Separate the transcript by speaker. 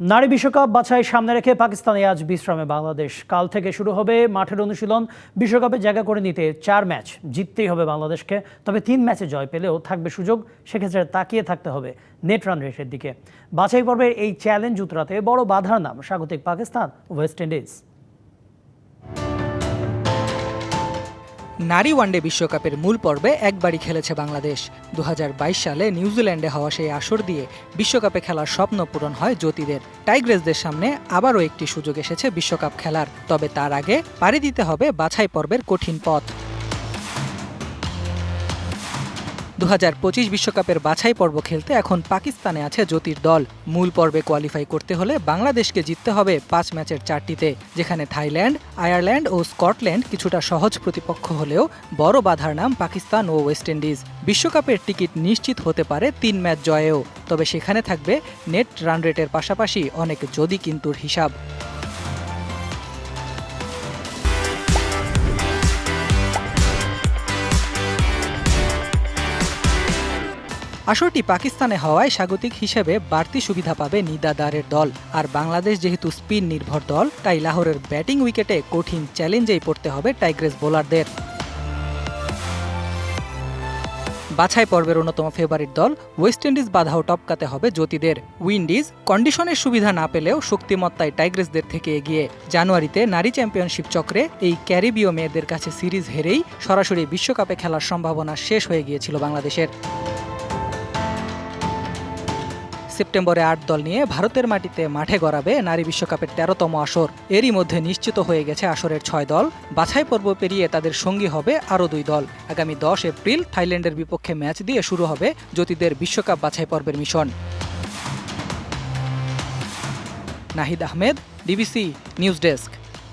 Speaker 1: নারী বিশ্বকাপ বাছাই সামনে রেখে পাকিস্তানে আজ বিশ্রামে বাংলাদেশ। কাল থেকে শুরু হবে মাঠের অনুশীলন। বিশ্বকাপে জায়গা করে নিতে চার ম্যাচ জিততেই হবে বাংলাদেশকে। তবে তিন ম্যাচে জয় পেলেও থাকবে সুযোগ। সেক্ষেত্রে তাকিয়ে থাকতে হবে নেট রান রেটের দিকে। বাছাই পর্বের এই চ্যালেঞ্জ উতরাতে বড় বাধার নাম স্বাগতিক পাকিস্তান, ওয়েস্ট ইন্ডিজ।
Speaker 2: নারী ওয়ানডে বিশ্বকাপের মূল পর্বে একবারই খেলেছে বাংলাদেশ। দু হাজার বাইশ সালে নিউজিল্যান্ডে হওয়া সেই আসর দিয়ে বিশ্বকাপে খেলার স্বপ্ন পূরণ হয় জ্যোতিদের। টাইগ্রেসদের সামনে আবারও একটি সুযোগ এসেছে বিশ্বকাপ খেলার। তবে তার আগে পাড়ি দিতে হবে বাছাই পর্বের কঠিন পথ। দু বিশ্বকাপের বাছাই পর্ব খেলতে এখন পাকিস্তানে আছে জ্যোতির দল। মূল পর্বে কোয়ালিফাই করতে হলে বাংলাদেশকে জিততে হবে পাঁচ ম্যাচের চারটিতে, যেখানে থাইল্যান্ড, আয়ারল্যান্ড ও স্কটল্যান্ড কিছুটা সহজ প্রতিপক্ষ হলেও বড় বাধার নাম পাকিস্তান ও ওয়েস্ট ইন্ডিজ। বিশ্বকাপের টিকিট নিশ্চিত হতে পারে তিন ম্যাচ জয়েও, তবে সেখানে থাকবে নেট রান রেটের পাশাপাশি অনেক যদি কিন্তুর হিসাব। আসরটি পাকিস্তানে হওয়ায় স্বাগতিক হিসেবে বাড়তি সুবিধা পাবে নিদাদারের দল। আর বাংলাদেশ যেহেতু স্পিন নির্ভর দল, তাই লাহোরের ব্যাটিং উইকেটে কঠিন চ্যালেঞ্জেই পড়তে হবে টাইগ্রেস বোলারদের। বাছাই পর্বের অন্যতম ফেভারিট দল, ওয়েস্ট ইন্ডিজ বাধাও টপকাতে হবে জ্যোতিদের। উইন্ডিজ কন্ডিশনের সুবিধা না পেলেও শক্তিমত্তায় টাইগ্রেসদের থেকে এগিয়ে। জানুয়ারিতে নারী চ্যাম্পিয়নশিপ চক্রে এই ক্যারিবীয় মেয়েদের কাছে সিরিজ হেরেই সরাসরি বিশ্বকাপে খেলার সম্ভাবনা শেষ হয়ে গিয়েছিল বাংলাদেশের। সেপ্টেম্বরে আট দল নিয়ে ভারতের মাটিতে মাঠে গড়াবে নারী বিশ্বকাপের তেরোতম আসর। এরই মধ্যে নিশ্চিত হয়ে গেছে আসরের ছয় দল। বাছাই পর্ব পেরিয়ে তাদের সঙ্গী হবে আরও দুই দল। আগামী দশ এপ্রিল থাইল্যান্ডের বিপক্ষে ম্যাচ দিয়ে শুরু হবে জ্যোতিদের বিশ্বকাপ বাছাই পর্বের mission. Nahid Ahmed, DBC news desk.